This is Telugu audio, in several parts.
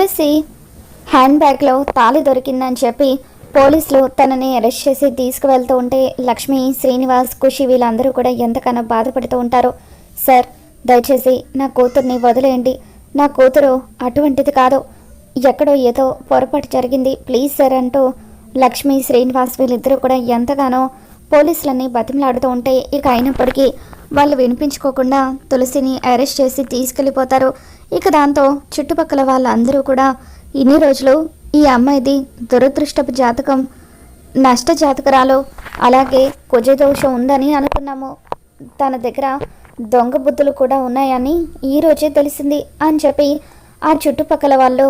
తులసి హ్యాండ్ బ్యాగ్లో తాళి దొరికిందని చెప్పి పోలీసులు తనని అరెస్ట్ చేసి తీసుకువెళ్తూ ఉంటే లక్ష్మి శ్రీనివాస్ ఖుషి వీళ్ళందరూ కూడా ఎంతగానో బాధపడుతూ ఉంటారు. సార్ దయచేసి నా కూతుర్ని వదిలేయండి. నా కూతురు అటువంటిది కాదు. ఎక్కడో ఏదో పొరపాటు జరిగింది. ప్లీజ్ సార్ అంటూ లక్ష్మి శ్రీనివాస్ వీళ్ళిద్దరూ కూడా ఎంతగానో పోలీసులన్నీ బతిమలాడుతూ ఉంటే ఇక అయినప్పటికీ వాళ్ళు వినిపించుకోకుండా తులసిని అరెస్ట్ చేసి తీసుకెళ్ళిపోతారు. ఇక దాంతో చుట్టుపక్కల వాళ్ళందరూ కూడా ఇన్ని రోజులు ఈ అమ్మాయిది దురదృష్టపు జాతకం నష్ట జాతకరాలు అలాగే కుజదోషం ఉందని అనుకున్నాము. తన దగ్గర దొంగ బుద్ధులు కూడా ఉన్నాయని ఈ రోజే తెలిసింది అని చెప్పి ఆ చుట్టుపక్కల వాళ్ళు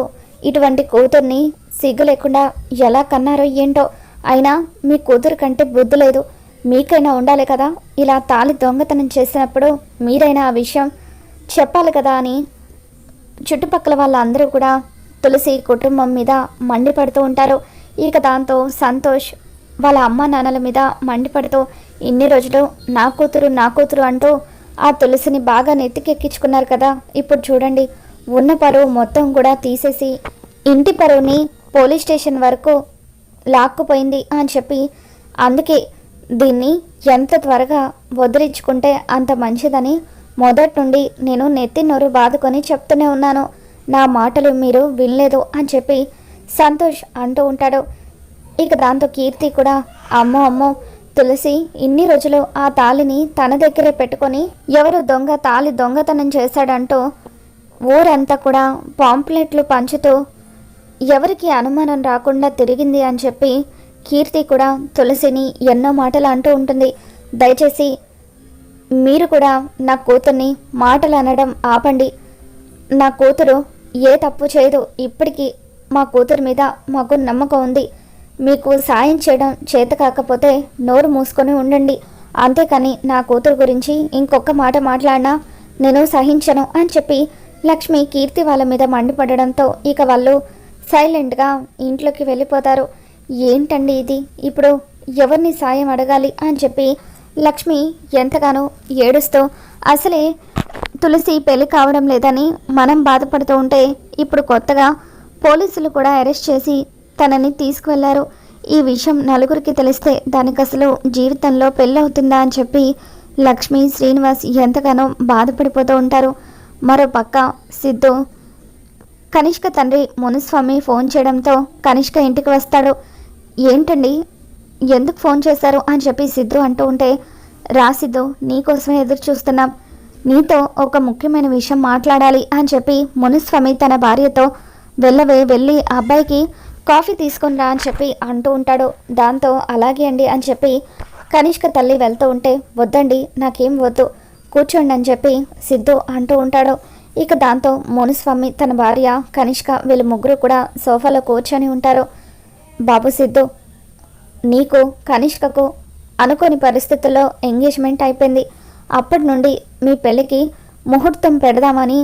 ఇటువంటి కూతుర్ని సిగ్గు లేకుండా ఎలా కన్నారో ఏంటో. అయినా మీ కూతురు కంటే బుద్ధి లేదు. మీకైనా ఉండాలి కదా? ఇలా తాళి దొంగతనం చేసినప్పుడు మీరైనా ఆ విషయం చెప్పాలి కదా అని చుట్టుపక్కల వాళ్ళందరూ కూడా తులసి కుటుంబం మీద మండిపడుతూ ఉంటారు. ఇక దాంతో సంతోష్ వాళ్ళ అమ్మ నాన్నల మీద మండిపడుతూ ఇన్ని రోజులు నా కూతురు నా కూతురు అంటూ ఆ తులసిని బాగా నెత్తికెక్కించుకున్నారు కదా. ఇప్పుడు చూడండి ఉన్న పరువు మొత్తం కూడా తీసేసి ఇంటి పరువుని పోలీస్ స్టేషన్ వరకు లాక్కుపోయింది అని చెప్పి అందుకే దీన్ని ఎంత త్వరగా వదిలించుకుంటే అంత మంచిదని మొదటి నుండి నేను నెత్తి నోరు బాదుకొని చెప్తూనే ఉన్నాను. నా మాటలు మీరు వినలేదు అని చెప్పి సంతోష్ అంటూ ఉంటాడు. ఇక దాంతో కీర్తి కూడా అమ్మో అమ్మో తులసి ఇన్ని రోజులు ఆ తాళిని తన దగ్గరే పెట్టుకొని ఎవరు దొంగ తాళి దొంగతనం చేశాడంటూ ఊరంతా కూడా పాంప్లెట్లు పంచుతూ ఎవరికి అనుమానం రాకుండా తిరిగింది అని చెప్పి కీర్తి కూడా తులసిని ఎన్నో మాటలు అంటూ ఉంటుంది. దయచేసి మీరు కూడా నా కూతుర్ని మాటలు అనడం ఆపండి. నా కూతురు ఏ తప్పు చేయదు. ఇప్పటికీ మా కూతురు మీద మాకు నమ్మకం ఉంది. మీకు సాయం చేయడం చేత కాకపోతే నోరు మూసుకొని ఉండండి. అంతేకాని నా కూతురు గురించి ఇంకొక మాట మాట్లాడినా నేను సహించను అని చెప్పి లక్ష్మి కీర్తి వాళ్ళ మీద మండిపడడంతో ఇక వాళ్ళు సైలెంట్గా ఇంట్లోకి వెళ్ళిపోతారు. ఏంటండి ఇది? ఇప్పుడు ఎవరిని సాయం అడగాలి అని చెప్పి లక్ష్మి ఎంతగానో ఏడుస్తూ అసలే తులసి పెళ్ళి కావడం లేదని మనం బాధపడుతూ ఉంటే ఇప్పుడు కొత్తగా పోలీసులు కూడా అరెస్ట్ చేసి తనని తీసుకువెళ్ళారు. ఈ విషయం నలుగురికి తెలిస్తే దానికి అసలు జీవితంలో పెళ్ళవుతుందా అని చెప్పి లక్ష్మి శ్రీనివాస్ ఎంతగానో బాధపడిపోతూ ఉంటారు. మరో పక్క సిద్ధు కనిష్క తండ్రి మునుస్వామి ఫోన్ చేయడంతో కనిష్క ఇంటికి వస్తాడు. ఏంటండి? ఎందుకు ఫోన్ చేశారు అని చెప్పి సిద్ధు అంటూ ఉంటే రా సిద్ధు నీకోసమే ఎదురు చూస్తున్నాం. నీతో ఒక ముఖ్యమైన విషయం మాట్లాడాలి అని చెప్పి మునుస్వామి తన భార్యతో వెళ్ళవే వెళ్ళి ఆ అబ్బాయికి కాఫీ తీసుకుని రా అని చెప్పి అంటూ ఉంటాడు. దాంతో అలాగే అండి అని చెప్పి కనిష్క తల్లి వెళ్తూ ఉంటే వద్దండి నాకేం వద్దు కూర్చోండి అని చెప్పి సిద్ధు అంటూ ఉంటాడు. ఇక దాంతో మునుస్వామి తన భార్య కనిష్క వీళ్ళు ముగ్గురు కూడా సోఫాలో కూర్చొని ఉంటారు. బాబు సిద్ధు నీకు కనిష్కకు అనుకోని పరిస్థితుల్లో ఎంగేజ్మెంట్ అయిపోయింది. అప్పటి నుండి మీ పెళ్ళికి ముహూర్తం పెడదామని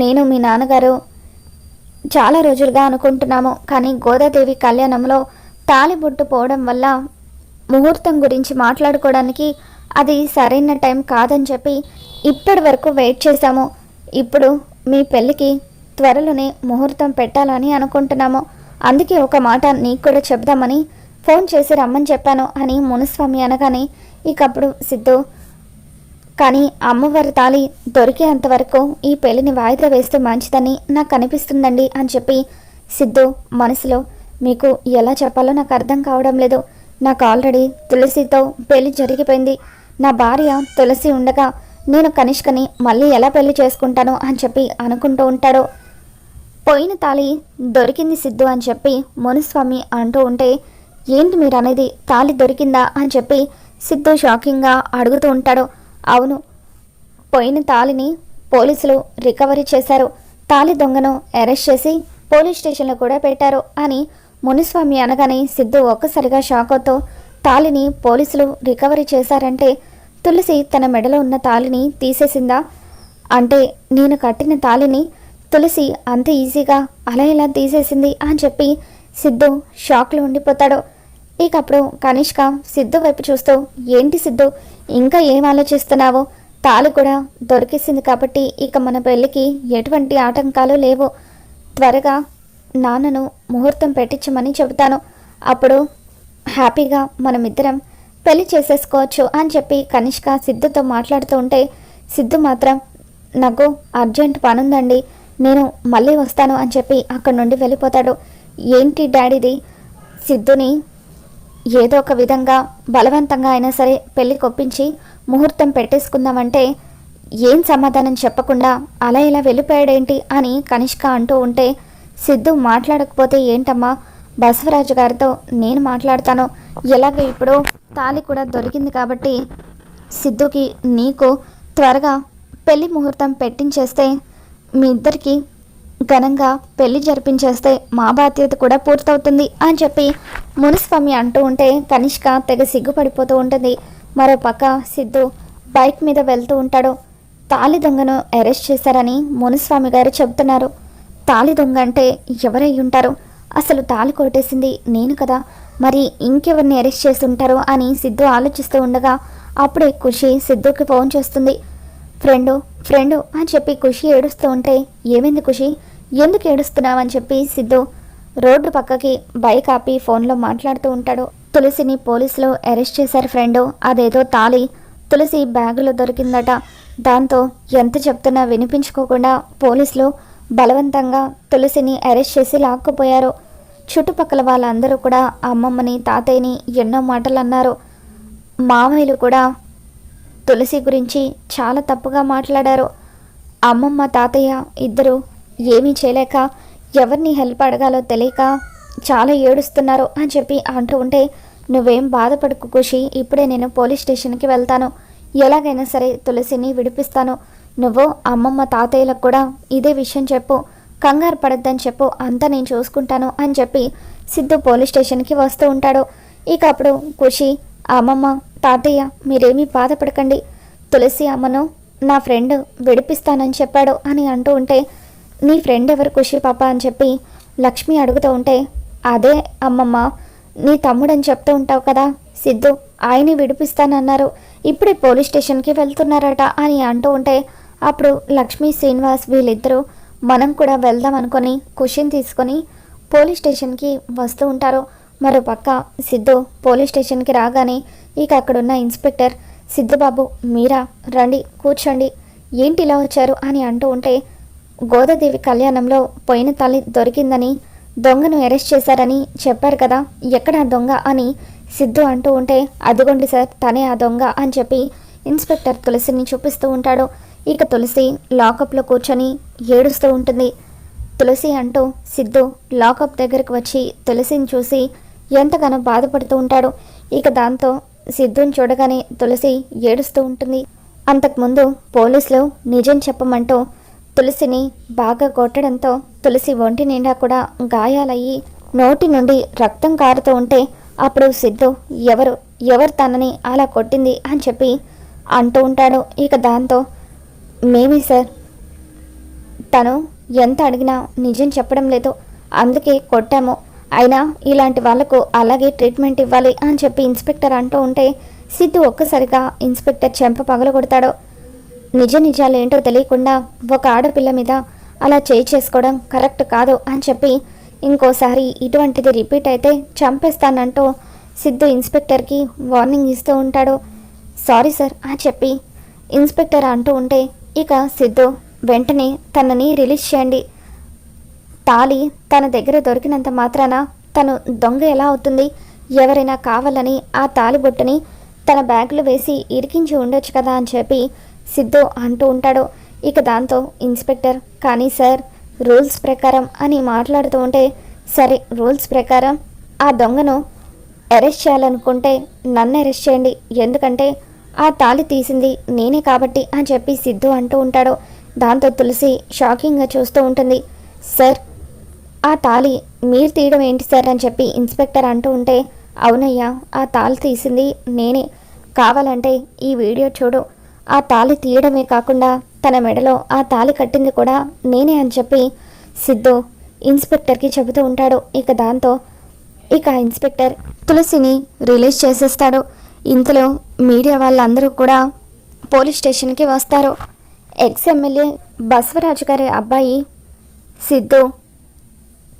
నేను మీ నాన్నగారు చాలా రోజులుగా అనుకుంటున్నాము. కానీ గోదాదేవి కళ్యాణంలో తాలిబొట్టు పోవడం వల్ల ముహూర్తం గురించి మాట్లాడుకోవడానికి అది సరైన టైం కాదని చెప్పి ఇప్పటి వరకు వెయిట్ చేశాము. ఇప్పుడు మీ పెళ్ళికి త్వరలోనే ముహూర్తం పెట్టాలని అనుకుంటున్నాము. అందుకే ఒక మాట నీకు కూడా చెప్దామని ఫోన్ చేసి రమ్మని చెప్పాను అని మునుస్వామి అనగానే ఇకప్పుడు సిద్ధు కానీ అమ్మవారి తాళి దొరికేంత వరకు ఈ పెళ్ళిని వాయిదా వేస్తే మంచిదని నాకు అనిపిస్తుందండి అని చెప్పి సిద్ధు మనసులో మీకు ఎలా చెప్పాలో నాకు అర్థం కావడం లేదు. నాకు ఆల్రెడీ తులసితో పెళ్ళి జరిగిపోయింది. నా భార్య తులసి ఉండగా నేను కనిష్కని మళ్ళీ ఎలా పెళ్ళి చేసుకుంటాను అని చెప్పి అనుకుంటూ ఉంటాడో పోయిన తాళి దొరికింది సిద్ధు అని చెప్పి మునుస్వామి అంటూ ఉంటే ఏంటి మీరు అనేది తాళి దొరికిందా? అని చెప్పి సిద్ధు షాకింగ్గా అడుగుతూ ఉంటాడు. అవును పోయిన తాళిని పోలీసులు రికవరీ చేశారు. తాళి దొంగను అరెస్ట్ చేసి పోలీస్ స్టేషన్లో కూడా పెట్టారు అని మునుస్వామి అనగానే సిద్ధు ఒక్కసారిగా షాక్ అవుతూ తాళిని పోలీసులు రికవరీ చేశారంటే తులసి తన మెడలో ఉన్న తాళిని తీసేసిందా? అంటే నేను కట్టిన తాళిని తులసి అంత ఈజీగా అలా ఇలా తీసేసింది? అని చెప్పి సిద్ధు షాక్లో ఉండిపోతాడు. ఇక అప్పుడు కనిష్క సిద్ధు వైపు చూస్తూ ఏంటి సిద్ధు ఇంకా ఏం ఆలోచిస్తున్నావు? తాళి కూడా దొరికేసింది కాబట్టి ఇక మన పెళ్ళికి ఎటువంటి ఆటంకాలు లేవు. త్వరగా నాన్నను ముహూర్తం పెట్టించమని చెబుతాను. అప్పుడు హ్యాపీగా మనమిద్దరం పెళ్ళి చేసేసుకోవచ్చు అని చెప్పి కనిష్క సిద్ధుతో మాట్లాడుతూ ఉంటే సిద్ధు మాత్రం నాకు అర్జెంట్ పనుందండి. నేను మళ్ళీ వస్తాను అని చెప్పి అక్కడి నుండి వెళ్ళిపోతాడు. ఏంటి డాడీది సిద్ధుని ఏదో ఒక విధంగా బలవంతంగా అయినా సరే పెళ్ళి కొప్పించి ముహూర్తం పెట్టేసుకుందామంటే ఏం సమాధానం చెప్పకుండా అలా ఇలా వెళ్ళిపోయాడేంటి అని కనిష్క అంటూ ఉంటే సిద్ధు మాట్లాడకపోతే ఏంటమ్మా? బసవరాజు గారితో నేను మాట్లాడతాను. ఎలాగ ఇప్పుడు తాళి కూడా దొరికింది కాబట్టి సిద్ధుకి నీకు త్వరగా పెళ్ళి ముహూర్తం పెట్టించేస్తే మీ ఇద్దరికి ఘనంగా పెళ్ళి జరిపించేస్తే మా బాధ్యత కూడా పూర్తవుతుంది అని చెప్పి మునిస్వామి అంటూ ఉంటే కనిష్క తెగ సిగ్గుపడిపోతూ ఉంటుంది. మరో పక్క సిద్ధు బైక్ మీద వెళ్తూ ఉంటాడు. తాలి దొంగను అరెస్ట్ చేశారని మునిస్వామి గారు చెబుతున్నారు. తాలి దొంగ అంటే ఎవరై ఉంటారు? అసలు తాలి కొట్టేసింది నేను కదా. మరి ఇంకెవరిని అరెస్ట్ చేసి ఉంటారు అని సిద్ధు ఆలోచిస్తూ ఉండగా అప్పుడే ఖుషి సిద్ధుకి ఫోన్ చేస్తుంది. ఫ్రెండు ఫ్రెండు అని చెప్పి ఖుషి ఏడుస్తూ ఉంటే ఏమైంది ఖుషి? ఎందుకు ఏడుస్తున్నావు అని చెప్పి సిద్ధు రోడ్డు పక్కకి బైక్ ఆపి ఫోన్లో మాట్లాడుతూ ఉంటాడు. తులసిని పోలీసులు అరెస్ట్ చేశారు ఫ్రెండు. అదేదో తాళి తులసి బ్యాగులో దొరికిందట. దాంతో ఎంత చెప్తున్నా వినిపించుకోకుండా పోలీసులు బలవంతంగా తులసిని అరెస్ట్ చేసి లాక్కుపోయారు. చుట్టుపక్కల వాళ్ళందరూ కూడా అమ్మమ్మని తాతయ్యని ఎన్నో మాటలు అన్నారు. మామయ్యలు కూడా తులసి గురించి చాలా తప్పుగా మాట్లాడారు. అమ్మమ్మ తాతయ్య ఇద్దరు ఏమీ చేయలేక ఎవరిని హెల్ప్ అడగాలో తెలియక చాలా ఏడుస్తున్నారు అని చెప్పి అంటూ ఉంటే నువ్వేం బాధపడకు ఖుషి ఇప్పుడే నేను పోలీస్ స్టేషన్కి వెళ్తాను. ఎలాగైనా సరే తులసిని విడిపిస్తాను. నువ్వు అమ్మమ్మ తాతయ్యలకు కూడా ఇదే విషయం చెప్పు. కంగారు పడద్దని చెప్పు. అంతా నేను చూసుకుంటాను అని చెప్పి సిద్ధు పోలీస్ స్టేషన్కి వస్తూ ఉంటాడు. ఇక అప్పుడు ఖుషి అమ్మమ్మ తాతయ్య మీరేమీ బాధపడకండి. తులసి అమ్మను నా ఫ్రెండ్ విడిపిస్తానని చెప్పాడు అని అంటూ ఉంటే నీ ఫ్రెండ్ ఎవరు ఖుషి పాప అని చెప్పి లక్ష్మి అడుగుతూ ఉంటే అదే అమ్మమ్మ నీ తమ్ముడని చెప్తూ ఉంటావు కదా సిద్ధు ఆయన్ని విడిపిస్తానన్నారు. ఇప్పుడే పోలీస్ స్టేషన్కి వెళ్తున్నారట అని అంటూ ఉంటే అప్పుడు లక్ష్మీ శ్రీనివాస్ వీళ్ళిద్దరూ మనం కూడా వెళ్దాం అనుకొని ఖుషిని తీసుకొని పోలీస్ స్టేషన్కి వస్తూ ఉంటారు. మరో పక్క సిద్ధు పోలీస్ స్టేషన్కి రాగానే ఇక అక్కడున్న ఇన్స్పెక్టర్ సిద్ధుబాబు మీరా రండి కూర్చోండి ఏంటి ఇలా వచ్చారు అని అంటూ ఉంటే గోదాదేవి కళ్యాణంలో పోయిన తల్లి దొరికిందని దొంగను అరెస్ట్ చేశారని చెప్పారు కదా ఎక్కడ ఆ దొంగ అని సిద్ధు అంటూ ఉంటే అదిగోండి సార్ తనే ఆ దొంగ అని చెప్పి ఇన్స్పెక్టర్ తులసిని చూపిస్తూ ఉంటాడు. ఇక తులసి లాకప్లో కూర్చొని ఏడుస్తూ ఉంటుంది. తులసి అంటూ సిద్ధు లాకప్ దగ్గరకు వచ్చి తులసిని చూసి ఎంతగానో బాధపడుతూ ఉంటాడు. ఇక దాంతో సిద్ధుని చూడగానే తులసి ఏడుస్తూ ఉంటుంది. అంతకుముందు పోలీసులు నిజం చెప్పమంటూ తులసిని బాగా కొట్టడంతో తులసి ఒంటి నిండా కూడా గాయాలయ్యి నోటి నుండి రక్తం కారుతూ ఉంటే అప్పుడు సిద్ధు ఎవరు ఎవరు తనని అలా కొట్టింది అని చెప్పి అంటూ ఉంటాడు. ఇక దాంతో మేమే సార్. తను ఎంత అడిగినా నిజం చెప్పడం లేదు. అందుకే కొట్టాము. అయినా ఇలాంటి వాళ్ళకు అలాగే ట్రీట్మెంట్ ఇవ్వాలి అని చెప్పి ఇన్స్పెక్టర్ అంటూ ఉంటే సిద్ధు ఒక్కసారిగా ఇన్స్పెక్టర్ చెంప పగల కొడతాడు నిజ నిజాలు ఏంటో తెలియకుండా ఒక ఆడపిల్ల మీద అలా చేయి చేసుకోవడం కరెక్ట్ కాదు అని చెప్పి ఇంకోసారి ఇటువంటిది రిపీట్ అయితే చంపేస్తానంటూ సిద్ధు ఇన్స్పెక్టర్కి వార్నింగ్ ఇస్తూ ఉంటాడు. సారీ సార్ అని చెప్పి ఇన్స్పెక్టర్ అంటూ ఉంటే ఇక సిద్ధు వెంటనే తనని రిలీజ్ చేయండి. తాళి తన దగ్గర దొరికినంత మాత్రాన తను దొంగ ఎలా అవుతుంది? ఎవరైనా కావాలని ఆ తాళి బొట్టుని తన బ్యాగ్లో వేసి ఇరికించి ఉండొచ్చు కదా అని చెప్పి సిద్ధు అంటూ ఉంటాడు. ఇక దాంతో ఇన్స్పెక్టర్ కానీ సార్ రూల్స్ ప్రకారం అని మాట్లాడుతూ ఉంటే సరే రూల్స్ ప్రకారం ఆ దొంగను అరెస్ట్ చేయాలనుకుంటే నన్ను అరెస్ట్ చేయండి. ఎందుకంటే ఆ తాళి తీసింది నేనే కాబట్టి అని చెప్పి సిద్ధు అంటూ ఉంటాడు. దాంతో తులసి షాకింగ్గా చూస్తూ ఉంటుంది. సార్ ఆ తాళి మీరు తీయడం ఏంటి సార్ అని చెప్పి ఇన్స్పెక్టర్ అంటూ ఉంటే అవునయ్యా ఆ తాళి తీసింది నేనే. కావాలంటే ఈ వీడియో చూడు. ఆ తాళి తీయడమే కాకుండా తన మెడలో ఆ తాళి కట్టింది కూడా నేనే అని చెప్పి సిద్ధు ఇన్స్పెక్టర్కి చెబుతూ ఉంటాడు. ఇక దాంతో ఇక ఇన్స్పెక్టర్ తులసిని రిలీజ్ చేసేస్తాడు. ఇంతలో మీడియా వాళ్ళందరూ కూడా పోలీస్ స్టేషన్కి వస్తారు. ఎక్స్ ఎమ్మెల్యే బసవరాజు గారి అబ్బాయి సిద్ధు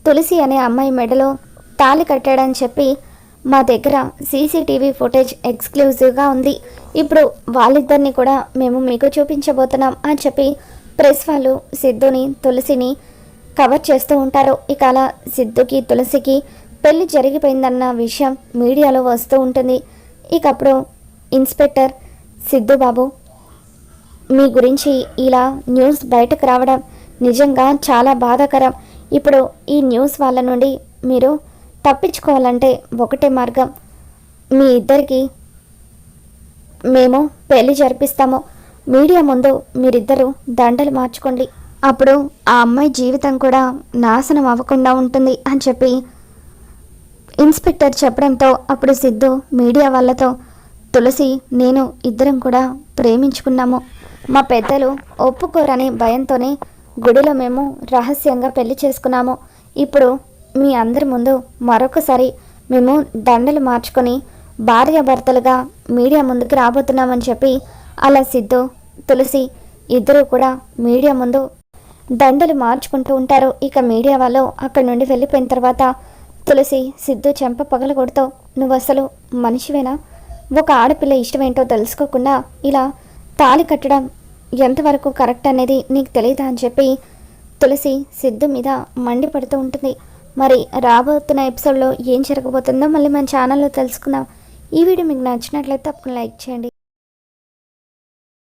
తులసి అనే అమ్మాయి మెడలో తాళి కట్టాడని చెప్పి మా దగ్గర సీసీటీవీ ఫుటేజ్ ఎక్స్క్లూజివ్గా ఉంది. ఇప్పుడు వాళ్ళిద్దరిని కూడా మేము మీకు చూపించబోతున్నాం అని చెప్పి ప్రెస్ వాళ్ళు సిద్ధుని తులసిని కవర్ చేస్తూ ఉంటారు. ఇక అలా సిద్ధుకి తులసికి పెళ్ళి జరిగిపోయిందన్న విషయం మీడియాలో వస్తూ ఉంటుంది. ఇక అప్పుడు ఇన్స్పెక్టర్ సిద్ధు బాబు మీ గురించి ఇలా న్యూస్ బయటకు రావడం నిజంగా చాలా బాధాకరం. ఇప్పుడు ఈ న్యూస్ వాళ్ళ నుండి మీరు తప్పించుకోవాలంటే ఒకటే మార్గం. మీ ఇద్దరికి మేము పెళ్ళి జరిపిస్తాము. మీడియా ముందు మీరిద్దరూ దండలు మార్చుకోండి. అప్పుడు ఆ అమ్మాయి జీవితం కూడా నాశనం అవ్వకుండా ఉంటుంది అని చెప్పి ఇన్స్పెక్టర్ చెప్పడంతో అప్పుడు సిద్ధు మీడియా వాళ్ళతో తులసి నేను ఇద్దరం కూడా ప్రేమించుకున్నాము. మా పెద్దలు ఒప్పుకోరని భయంతోనే గుడిలో మేము రహస్యంగా పెళ్ళి చేసుకున్నాము. ఇప్పుడు మీ అందరి ముందు మరొకసారి మేము దండలు మార్చుకొని భార్యాభర్తలుగా మీడియా ముందుకు రాబోతున్నామని చెప్పి అలా సిద్ధు తులసి ఇద్దరూ కూడా మీడియా ముందు దండలు మార్చుకుంటూ ఉంటారు. ఇక మీడియా వాళ్ళు అక్కడి నుండి వెళ్ళిపోయిన తర్వాత తులసి సిద్ధు చెంప పగలగొడుతూ నువ్వు అసలు మనిషివేనా? ఒక ఆడపిల్ల ఇష్టమేంటో తెలుసుకోకుండా ఇలా తాళి కట్టడం ఎంతవరకు కరెక్ట్ అనేది నీకు తెలియదా అని చెప్పి తులసి సిద్ధు మీద మండిపడుతూ ఉంటుంది. మరి రాబోతున్న ఎపిసోడ్లో ఏం జరగబోతుందో మళ్ళీ మన ఛానల్లో తెలుసుకుందాం. ఈ వీడియో మీకు నచ్చినట్లయితే తప్పకుండా లైక్ చేయండి.